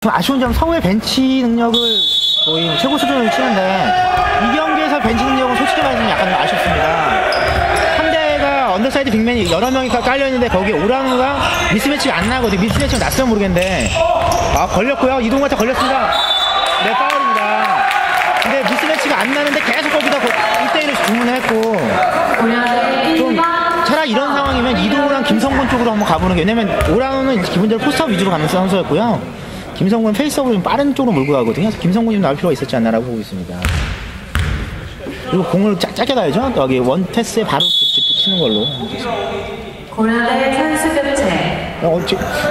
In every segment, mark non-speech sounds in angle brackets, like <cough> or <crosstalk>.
좀 아쉬운 점 서울의 벤치 능력을 거의 최고 수준으로 치는데 이 경기에서 벤치 능력은 솔직히 말하면 약간 좀 아쉽습니다. 상대가 언더사이드 빅맨이 여러 명이 까- 깔려있는데 거기에 오랑우가 미스매치가 안 나거든요. 미스매치가 났으면 모르겠는데 아 걸렸고요. 이동한테 걸렸습니다. 네 파울입니다. 근데 미스매치가 안 나는데 계속 거기다 1대1을 주문을 했고 좀 차라리 이런 상황이면 이동우랑 김성곤 쪽으로 한번 가보는 게 왜냐면 오라우는 기본적으로 포스트업 위주로 가는 선수였고요. 김성곤은 페이스업을 좀 빠른 쪽으로 몰고 가거든요. 그래서 김성곤이 좀 나올 필요가 있었지 않나라고 보고 있습니다. 그리고 공을 짜, 짜게 가야죠. 여기 원 테스에 바로 치는 걸로. 고려대 선수 교체 어,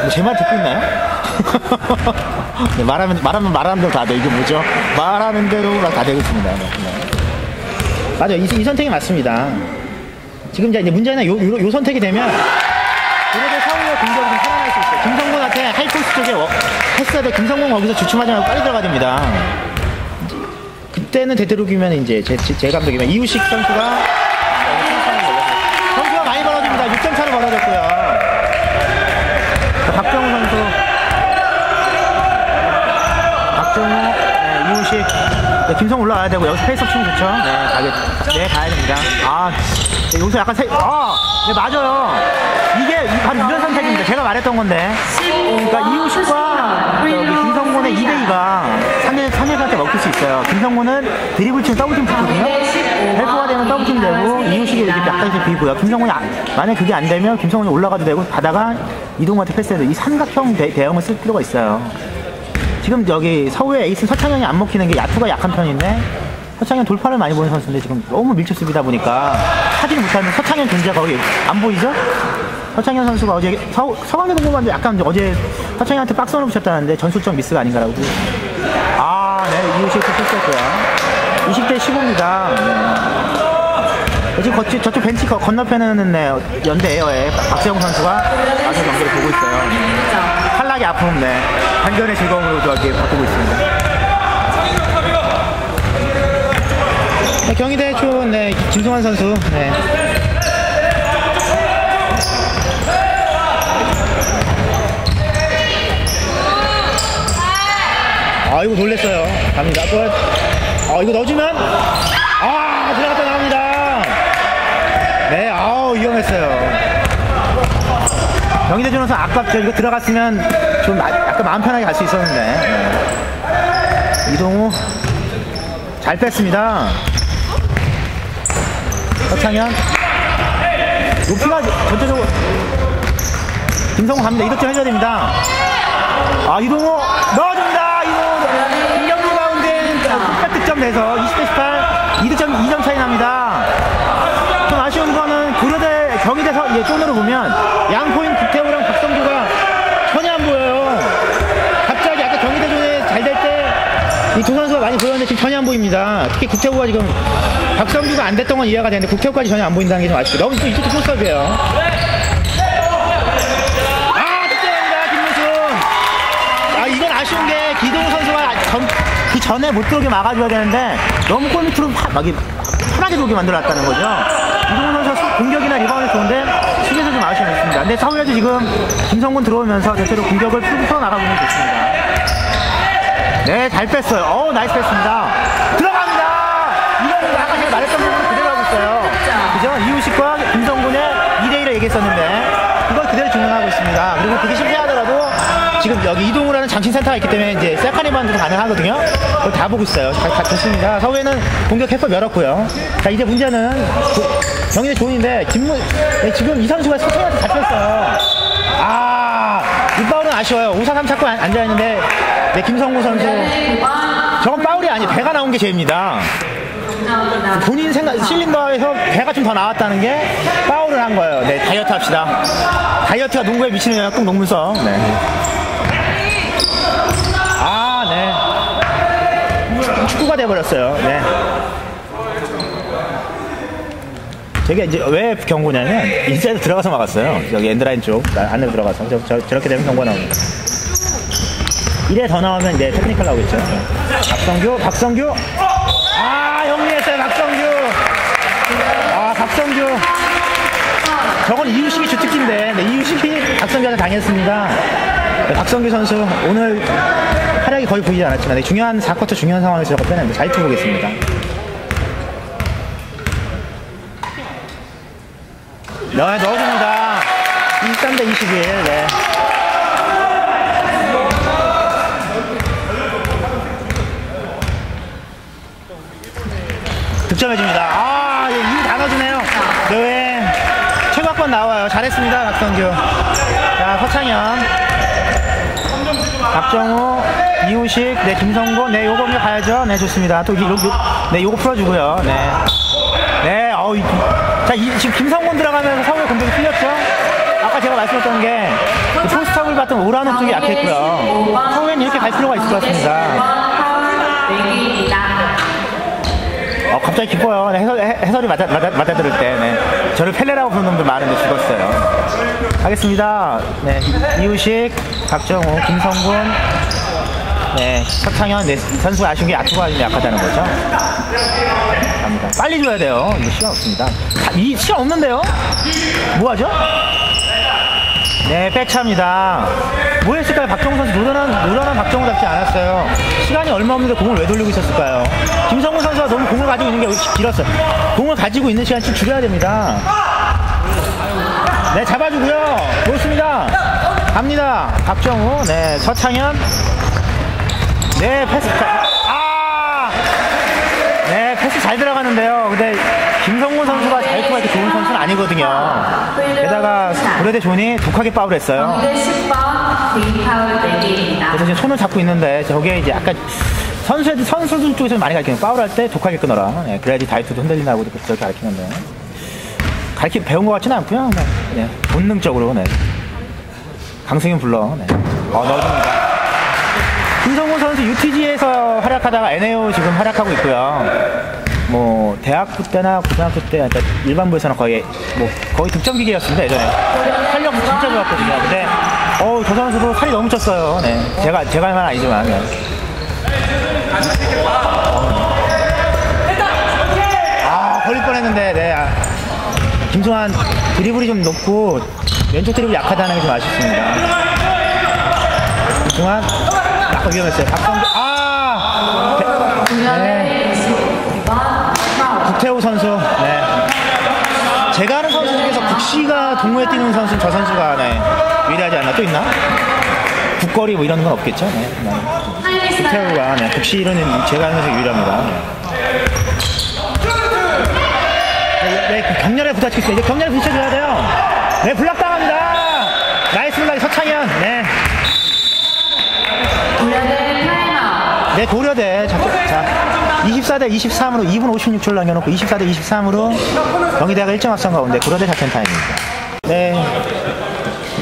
제말 듣고 있나요? <laughs> 네, 말하면, 말하면 말하는 대로 다 돼. 이게 뭐죠? 말하는 대로 다 되고 있습니다. 네, 네. 맞아요. 이, 이 선택이 맞습니다. 지금 이제 문제는 요, 요, 요 선택이 되면, 그래도 서울의 공격이 있어요. 김성곤한테 하이포스 쪽에 워- 패스하다 김성곤 거기서 주춤하지 말고 빨리 들어가야 됩니다. 그때는 되도록이면 이제 제, 제, 제 감독이면 이우식 선수가 선수가 많이 벌어집니다. 6점 차로 벌어졌고요. 자, 박정우 선수. 박정우, 네, 이우식. 네, 김성 올라와야 되고, 여기서 페이스업 치면 좋죠. 네, 가게, 네, 가야 됩니다. 아, 네, 여기서 약간 세, 아, 네, 맞아요. 이게 바로 이런 선택입니다. 제가 말했던 건데. 그러니까 이우식과 김성곤의 2대2가 3일, 3일한테 먹힐 수 있어요. 김성곤은 드리블 치면 더블팀 붙거든요. 헬프가 되면 더블팀 되고, 이우식이 이렇게 약간씩 비고요. 김성곤이, 안- 만약에 그게 안 되면 김성곤이 올라가도 되고, 가다가 이동한테 패스해도 이 삼각형 대, 대응을 쓸 필요가 있어요. 지금 여기 서울의 에이스 서창현이 안 먹히는 게 야투가 약한 편인데, 서창현 돌파를 많이 보는 선수인데 지금 너무 밀집 수비다 보니까 하지는 못하는 서창현 존재가 거의 안 보이죠? 서창현 선수가 어제 서, 서강대 동고반도 약간 어제 서창현한테 박스원을 붙였다는데 전술적 미스가 아닌가라고. 아, 네, 이우식 실수했고요. 20대 15입니다. 네. 지금 거치, 저쪽 벤치 거- 건너편에는 네, 연대 에어에 박세영 선수가 와서 경기를 보고 있어요. 탈락의 아픔, 네. 반전의 즐거움으로 저기 바꾸고 있습니다. 네, 경희대 초, 네, 김승환 선수, 네. 아, 이거 놀랬어요. 갑니다. 또, 아, 이거 넣어주면, 아, 들어갔다 나갑니다. 네, 아우, 위험했어요. 경희대 준호선 아깝죠. 이거 들어갔으면 좀 아- 약간 마음 편하게 갈 수 있었는데. 네. 이동우, 잘 뺐습니다. 서창현, 높이가 전체적으로, 김성우 갑니다. 이득점 해줘야 됩니다. 아, 이동호 넣어줍니다. 이동호 공격 리바운드엔 딱 득점 돼서 20대 18, 2득점 2점 차이 납니다. 좀 아쉬운 거는 고려대 경희대 서 예, 쪽으로 보면 양포인 국태우랑 박성규가 전혀 안 보여요. 갑자기 아까 경희대 존에 잘 될 때 선수가 많이 보였는데 지금 전혀 안 보입니다. 특히 국태우가 지금 박성규가 안 됐던 건 이해가 되는데 국태우까지 전혀 안 보인다는 게 좀 아쉽고 너무 또 이쪽도 포스업이에요. 아 득점합니다 김무순. 아 이건 아쉬운 게 기동우 선수가 전, 그 전에 못 들어오게 막아줘야 되는데 너무 골 밑으로 파, 막이 편하게 들어오게 만들어놨다는 거죠. 이동우 선수가 수- 공격이나 리바운드 좋은데 수비에서 좀 아쉬움이 있습니다. 근데 서울에도 지금 김성곤 들어오면서 대체로 공격을 풀어 나가보면 좋습니다. 네, 잘 뺐어요. 어우, 나이스 뺐습니다. 들어갑니다! 이건 아까 제가 말했던 부분 그대로 하고 있어요. 그죠? 이우식과 김성곤의 2대1을 얘기했었는데, 그걸 그대로 진행하고 있습니다. 그리고 그게 실패하더라도, 지금 여기 이동우라는 장신센터가 있기 때문에 이제 세카니반도 가능하거든요. 그걸 다 보고 있어요. 잘, 다 좋습니다. 서울에는 공격 해법 열었고요. 자, 이제 문제는, 경기대 좋은데, 김무, 네, 지금 이 선수가 서창한테 잡혔어요. 아, 아쉬워요. 5, 4, 3 찾고 앉- 앉아있는데, 네, 김성구 선수. 저건 파울이 아니, 배가 나온 게 죄입니다. 본인 생각, 실린더에서 배가 좀 더 나왔다는 게 파울을 한 거예요. 네, 다이어트 합시다. 다이어트가 농구에 미치는 꼭 농문서. 네. 아, 네. 축구가 돼버렸어요. 네. 저게 이제 왜 경고냐면 인사이드 들어가서 막았어요. 여기 엔드라인 쪽 안으로 들어가서 저, 저, 저 렇게 되면 경고 나옵니다. 이래 더 나오면 이제 테크니컬 나오겠죠. 박성규, 박성규. 아, 영리했어요, 박성규. 아, 박성규. 저건 이유식이 주특기인데, 네, 이유식이 박성규한테 당했습니다. 네, 박성규 선수 오늘 거의 보이지 않았지만 중요한 4쿼터 중요한 상황에서 저거 빼내는데 잘 쳐보겠습니다. 네, 넣어줍니다. 23대 21. 네. 득점해줍니다. 아, 예, 이거 다 넣어주네요. 네, 최고학번 나와요. 잘했습니다, 박성규. 자, 서창현. 박정우, 이우식, 네, 김성곤, 네, 요거 좀 가야죠. 네, 좋습니다. 또, 요, 요, 네, 요거 풀어주고요. 네. 네, 어우, 이- 자, 이, 지금 김성곤 들어가면서 서울의 공격이 풀렸죠? 아까 제가 말씀드렸던 게, 그 포스트업을 봤던 오라는 쪽이 약했고요. 서울엔 이렇게 갈 필요가 있을 것 같습니다. 어, 갑자기 기뻐요. 네, 해설, 해- 해설 이 맞아, 맞아, 맞아 들을 때. 네. 저를 펠레라고 부르는 놈들 많은데 죽었어요. 하겠습니다. 네. 이우식, 박정우, 김성군, 네. 서창현, 네. 선수가 아쉬운 게 야투가 좀 약하다는 거죠. 갑니다. 빨리 줘야 돼요. 이거 시간 없습니다. 다- 이 시간 없는데요? 뭐 하죠? 네, 백차입니다. 뭐 했을까요? 박정우 선수 노련한, 노련한 박정우 답지 않았어요. 시간이 얼마 없는데 공을 왜 돌리고 있었을까요? 김성훈 선수가 너무 공을 가지고 있는 게 길었어요. 공을 가지고 있는 시간 좀 줄여야 됩니다. 네, 잡아주고요. 좋습니다. 갑니다. 박정우, 네, 서창현. 네, 패스. 잘 들어가는데요. 근데 김성훈 선수가 자유투가 이렇게 좋은 선수는 아니거든요. 게다가 브레드 존이 독하게 파울 했어요. 가운데 10번 비파울 내기입니다. 그래서 지금 손을 잡고 있는데 저게 이제 약간 선수들 선수들 쪽에서 많이 가르치는 파울할 때 독하게 끊어라. 네, 그래야지 다이투도 이렇게 저렇게 가르치는데 가르치 배운 것 같지는 않고요. 네, 네, 본능적으로 네. 강승윤 불러. 네. 어 넣어줍니다. 김성훈 선수 UTG에서 활약하다가 NAO 지금 활약하고 있고요. 뭐 대학교 때나 고등학교 때 일반부에서는 거의 뭐 거의 득점 기계였습니다 예전에 활력 진짜 좋았거든요. 근데 어우 저 선수도 살이 너무 쪘어요. 네 제가 제가 할 말은 아니지만 네. 아 걸릴 뻔했는데 네 아, 김승환 드리블이 좀 높고 왼쪽 드리블 약하다는 게 좀 아쉽습니다. 김승환 아까 위험했어요. 박성주 아 네. 중년의 22번 파울. 국태우 선수. 네. 제가 아는 선수 중에서 국시가 동호회 뛰는 선수는 저 선수가 네. 유리하지 않나? 또 있나? 국거리 뭐 이런 건 없겠죠? 네. 네. 국태우가 네. 국시는 제가 아는 선수 유리합니다. 네. 네, 네, 격렬에 부딪히겠습니다. 이제 격렬에 부딪혀줘야 돼요. 네, 블락 당합니다. 나이스 블락 서창현. 네. 중년의 타임아웃. 네, 고려대. 자, 자, 24대 23으로 2분 56초를 남겨놓고 24대 23으로 경희대가 1점 앞선 가운데 고려대 작전 타임입니다. 네.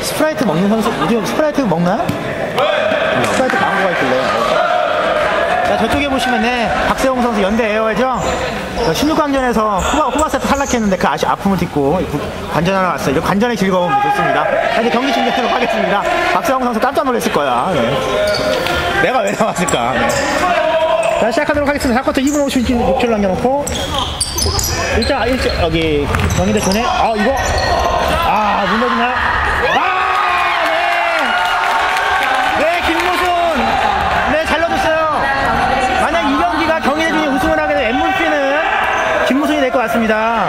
스프라이트 먹는 선수, 요즘 스프라이트 먹나요? 스프라이트 광고가 있길래요. 자, 저쪽에 보시면 네, 박세홍 선수 연대 에어회죠? 16강전에서 후바, 후바 세트 탈락했는데 그 아시, 아픔을 딛고 관전하러 왔어요. 관전의 즐거움 좋습니다. 자, 이제 경기 진행하도록 하겠습니다. 박세홍 선수 깜짝 놀랐을 거야. 네. 내가 왜 나왔을까? 네. 자, 시작하도록 하겠습니다. 4쿼터 2분 56초를 남겨놓고. 일자, 일자, 여기, 경희대 존에, 아, 이거, 아, 문제지나요? 아, 네! 네, 김무순! 네, 잘 넣어줬어요. 만약 이 경기가 경희대 존이 우승을 하게 되면 MVP는 김무순이 될 것 같습니다.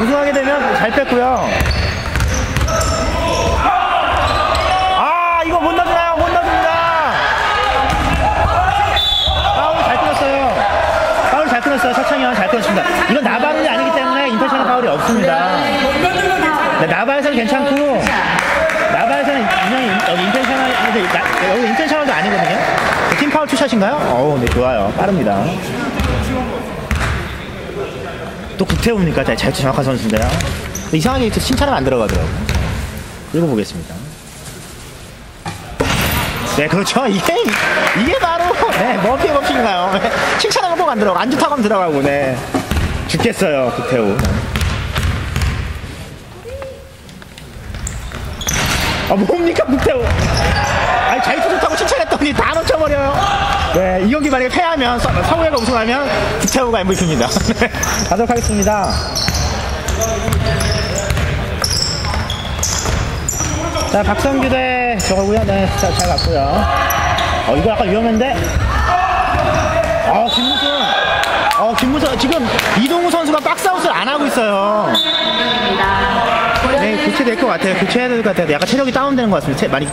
우승하게 되면 잘 뺐고요. 아 이거 못 넣어주나요? 못 넣어줍니다. 파울 잘 끊었어요. 파울 잘 끊었어요. 끊었습니다. 이건 나바운이 아니기 때문에 인터셔널 파울이 없습니다. 네, 나바에서는 괜찮고 나바에서는 분명히 근데 나- 여기 인텐셔널도 아니거든요. 팀 파울 투샷인가요? 어우 네 좋아요. 빠릅니다. 또 국태우입니까? 잘, 잘 정확한 선수인데요. 이상하게 칭찬은 안 들어가더라고요. 읽어보겠습니다. 네, 그렇죠. 이게, 이게 바로, 네, 머피의 법칙인가요? 네, 칭찬하면 꼭안 들어가고, 안 좋다고 하면 들어가고, 네. 죽겠어요, 구태우. 아, 뭡니까, 구태우? 아니, 자유투 좋다고 칭찬했더니 다 놓쳐버려요. 네, 이 경기 만약에 패하면, 서, 서울회가 우승하면 구태우가 MVP입니다. <laughs> 네, 가도록 하겠습니다. 자, 박성규 대 저거고요. 네, 자, 잘 갔고요. 어, 이거 약간 위험한데? 어, 김무순. 어, 김무순. 지금 이동우 선수가 박스아웃을 안 하고 있어요. 네, 교체될 것 같아요. 교체해야 될 것 같아요. 약간 체력이 다운되는 것 같습니다. 체- 많이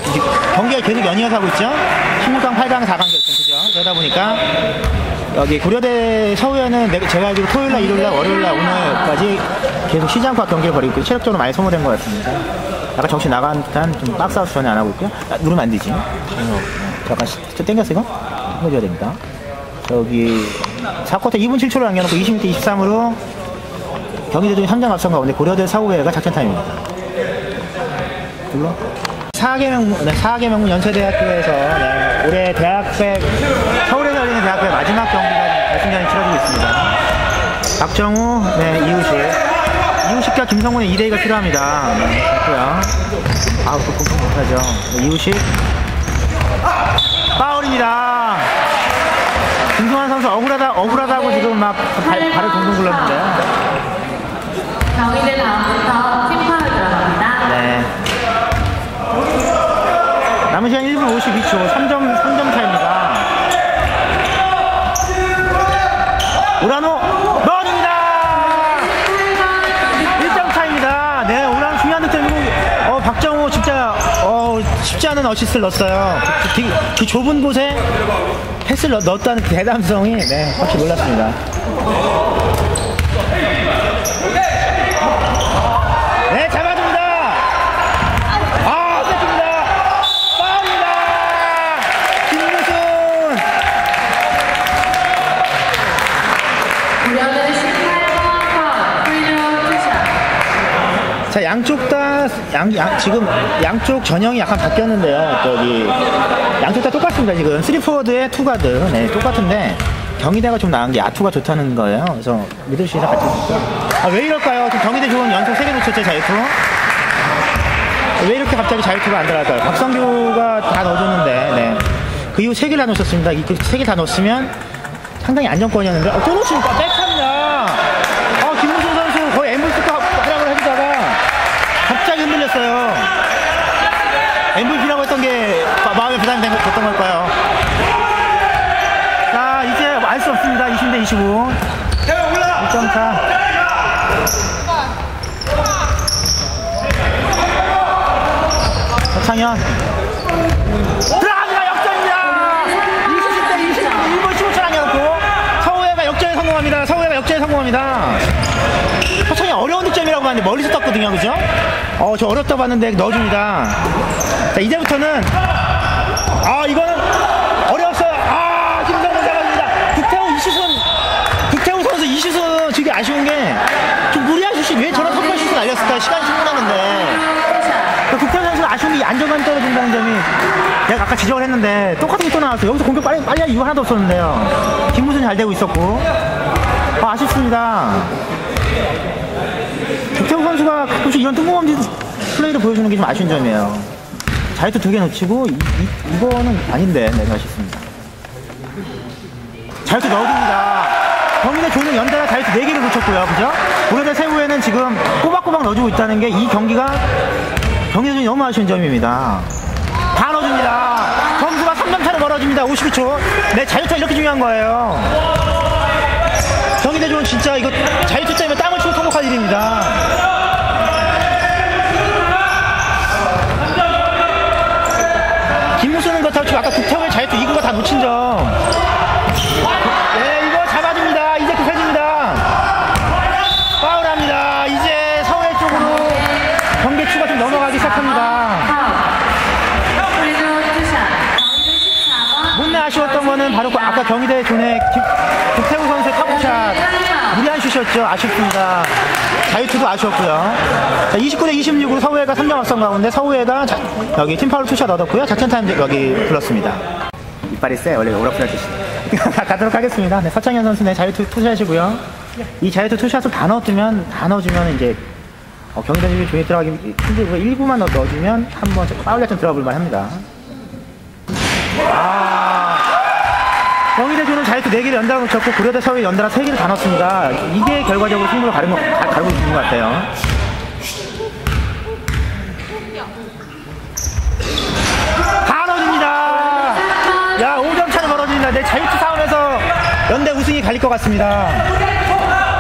경기가 계속 연이어서 하고 있죠. 16강, 8강, 4강 결승 그죠? 그러다 보니까 여기 고려대 내- 제가 알기로 토요일날, 일요일날, 월요일날, 오늘까지 계속 쉬지 않고 경기를 벌이고 있고 체력적으로 많이 소모된 것 같습니다. 약간 정신 나간 듯한 좀 박스아웃 전혀 안 하고 있고요. 아, 누르면 안 되지. 어, 잠깐 저 땡겼어 이거? 땡겨줘야 됩니다. 저기 4쿼터 2분 7초를 남겨놓고 20대 23으로 경기대중이 3장 앞선 가운데 고려대 사후회가 작전 타임입니다. 불러? 사계명문, 네, 사계명문 연세대학교에서 네, 올해 대학생, 서울에서 열리는 대학교의 마지막 경기가 결승전이 치러지고 있습니다. 박정우, 네, 이우식. 이우식과 김성훈의 2대2가 필요합니다. 네, 좋고요. 아우, 또 공격 못하죠. 네, 이우식. 파울입니다. 선수 억울하다, 억울하다고 지금 막 발, 발을 동동 굴렀는데요. 경희대 다음부터 팀 파울 들어갑니다. 네. 남은 시간 1분 52초, 3점, 3점 차입니다. 오라노, 넣어줍니다! 1점 차입니다. 네, 오라노 중요한 득점이고, 어, 박정호 진짜, 어, 않은 어시스트를 넣었어요. 그, 그, 그 좁은 곳에 패스를 넣, 넣었다는 그 대담성이, 네, 확실히 놀랐습니다. 자, 양쪽 다, 양, 양, 지금 양쪽 전형이 약간 바뀌었는데요. 저기, 양쪽 다 똑같습니다, 지금. 3포워드에 2가드. 네, 똑같은데, 경희대가 좀 나은 게 야투가 좋다는 거예요. 그래서 미들 시에서 같이 있죠. 아, 왜 이럴까요? 지금 경희대 좋은 연속 3개 놓쳤죠, 자유투? 왜 이렇게 갑자기 자유투가 안 들어갈까요? 박성규가 다 넣어줬는데, 네. 그 이후 3개를 다 넣었습니다. 이 3개 다 넣었으면 상당히 안정권이었는데, 어, 또 놓칩니까? 백합니다. 아, 김문준 선수 거의 MVP 하라고 해주다가 갑자기 흔들렸어요. MVP라고 했던 게 마- 마음에 부담이 된- 됐던 걸까요? 자, 이제 알 수 없습니다. 20대 25. 1점 차. 박창현. 들어갑니다. 역전입니다. 20대 20, 1분 15초 남겨놓고 서우회가 역전에 성공합니다. 서우회가 역전에 성공합니다. 서창이 어려운 득점이라고 하는데 멀리서 떴거든요. 그죠? 어, 저 어렵다 봤는데 넣어줍니다. 자, 이제부터는 아, 이거는 어려웠어요. 아, 김성근 잡아줍니다. 국태우 이시순, 국태우 선수 이시순 되게 아쉬운 게좀 슛이 왜 저런 턱발 슛을 날렸을까? 시간이 충분했는데. 투샷. 그 국태우 선수가 아쉬운 게 안정감이 떨어진다는 점이 내가 아까 지적을 했는데 똑같은 게또 나왔어요. 여기서 공격 빨리, 빨리 할 이유 하나도 없었는데요. 김무순이 잘 되고 있었고. 아, 아쉽습니다. 국태우 선수가 가끔씩 이런 뜬금없는 플레이를 보여주는 게 좀 아쉬운 점이에요. 자유투 두개 놓치고, 이, 이, 이거는 아닌데, 네, 아쉽습니다. 자유투 넣어줍니다. 경기대 조는 연달아 자유투 4개를 놓쳤고요. 그죠? 고려대 세우에는 지금 꼬박꼬박 넣어주고 있다는 게 이 경기가 경기대전이 너무 아쉬운 점입니다. 다 넣어줍니다. 점수가 3점 차로 벌어집니다. 59초. 네, 자유투가 이렇게 중요한 거예요. 경기대전은 진짜 이거 자유투 짜면 땅을 치고 통곡할 일입니다. 김무수는 그렇다고 아까 국태우의 자유투 이구가 다 놓친 점. 거는 바로 그 아까 경희대 존의 김- 국태우 선수의 타구샷. 무리한 슛이었죠. 아쉽습니다. 자유투도 아쉬웠고요. 자, 29대 26으로 서우회가 3점 앞선 가운데 서우회가 자- 여기 팀파울 투샷 얻었고요. 작전 타임 여기 불렀습니다. 이빨이 세. 원래 오락부락 뜻이. <laughs> 가도록 하겠습니다. 네, 서창현 선수 네, 자유투 투샷이고요. 이 자유투 투샷을 다 넣어주면, 다 넣어주면 이제 어, 경기대전이 조에 들어가기 힘들고 일부만 넣- 넣어주면 한번 파울 작전 들어볼 만 합니다. 아, 경희대 조는 자유투 4개를 연달아 쳤고 고려대 서울 연달아 3개를 다 넣었습니다. 이게 결과적으로 승부를 가르고, 가르고 있는 것 같아요. 다 넣어줍니다. 야 5점 차로 벌어집니다. 내 자유투 싸움에서 연대 우승이 갈릴 것 같습니다.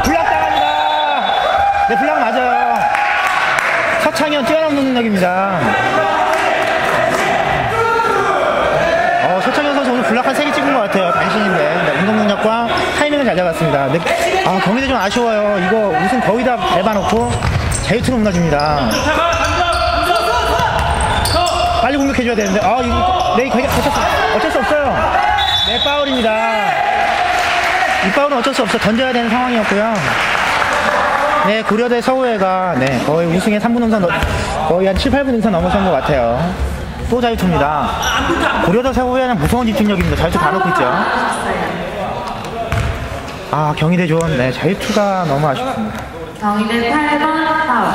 블락 당합니다. 네 블락 맞아요. 서창현 뛰어넘는 능력입니다. 타이밍을 잘 잡았습니다. 네, 아, 경기대 좀 아쉬워요. 이거 우승 거의 다 밟아놓고 자유투로 무너집니다. 빨리 공격해줘야 되는데, 아, 이거, 네, 거의 어쩔 수, 어쩔 수 없어요. 네, 파울입니다. 이 파울은 어쩔 수 없어. 던져야 되는 상황이었고요. 네, 고려대 서울회가, 네, 거의 우승에 3분 응선, 넘- 거의 한 7, 8분 응선 넘어선 것 같아요. 또 자유투입니다. 고려대 서울회는 무서운 집중력입니다. 자유투 다 넣고 있죠. 아, 경희대 좋은, 네, 자유투가 너무 아쉽습니다. 경희대 8번 파울.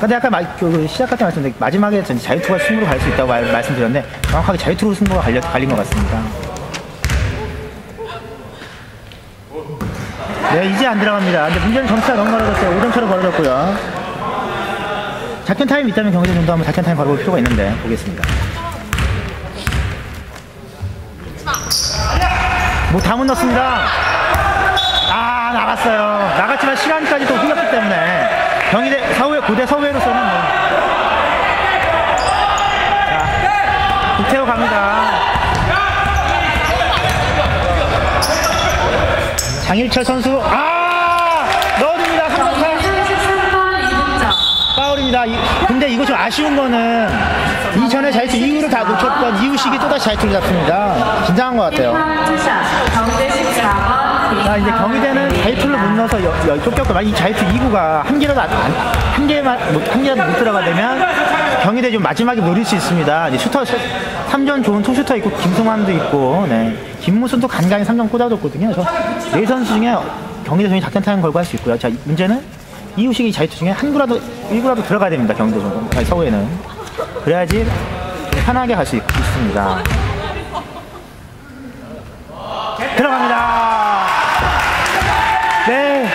근데 아까 마, 그 시작할 때 말씀드린 마지막에 전 자유투가 승부로 갈 수 있다고 말, 말씀드렸는데 정확하게 자유투로 승부가 갈려, 갈린 것 같습니다. 네, 이제 안 들어갑니다. 근데 문제는 점수가 너무 멀어졌어요. 5점 차로 벌어졌고요. 작전 타임 있다면 경기도 정도 한번 작전 타임 걸어볼 필요가 있는데 보겠습니다. 뭐다 못 넣습니다. 아 나갔어요. 나갔지만 시간까지 또 흘렀기 때문에 경희대 서울 고대 서울로서는 뭐. 자, 국태호 갑니다. 장일철 선수 아 이- 근데 이거 좀 아쉬운 거는 이전에 자유투 이후로 다 놓쳤던 이후식이 또다시 자유투를 잡습니다. 긴장한 것 같아요. 파울 투샷. 경희대 14번 자, 이제 경희대는 자유투를 못 넣어서 여- 여- 쫓겼고, 만약 이 자유투 2구가 한 개라도 안, 안- 한 개만, 못- 한 개라도 못 들어가되면 경희대 좀 마지막에 노릴 수 있습니다. 이제 슈터, 3전 좋은 투슈터 있고, 김승환도 있고, 네. 김무순도 간간히 3점 꽂아줬거든요. 그래서 네 선수 중에 경희대 선수 작전 타임 걸고 할 수 있고요. 자, 문제는 이후식이 자유투 중에 한 구라도, 1구라도 들어가야 됩니다. 경희대 정도. 아니, 서울에는. 그래야지 좀 편하게 갈 수 있습니다. 들어갑니다. 네.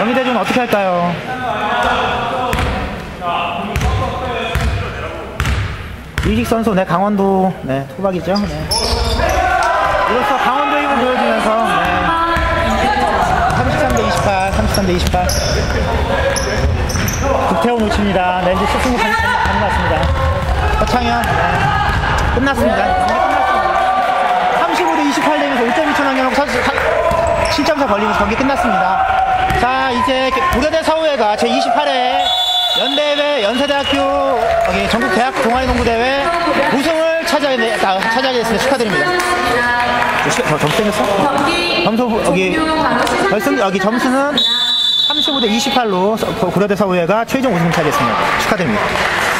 영희대 좀 어떻게 할까요? 이직 선수, 네, 강원도, 네, 토박이죠. 네. 이로써 강원 28, 33대 28. 국태호 놓칩니다. 네, 이제 것 같습니다. 허창현, 네. 끝났습니다. 경기 끝났습니다. 35대 28 되면서 5.2초 남겨놓고 선수 7점차 걸리면서 경기 끝났습니다. 자, 이제 고려대 서울회가 제28회 연대회 연세대학교 여기 전국 대학 동아리 농구 대회 우승을 차지하게, 아, 차지하게 됐습니다. 축하드립니다. 점수 생겼어? 경기 점수 여기. 결승 여기 점수는 35대 28로 고려대 서울회가 최종 우승을 차지했습니다. 축하드립니다.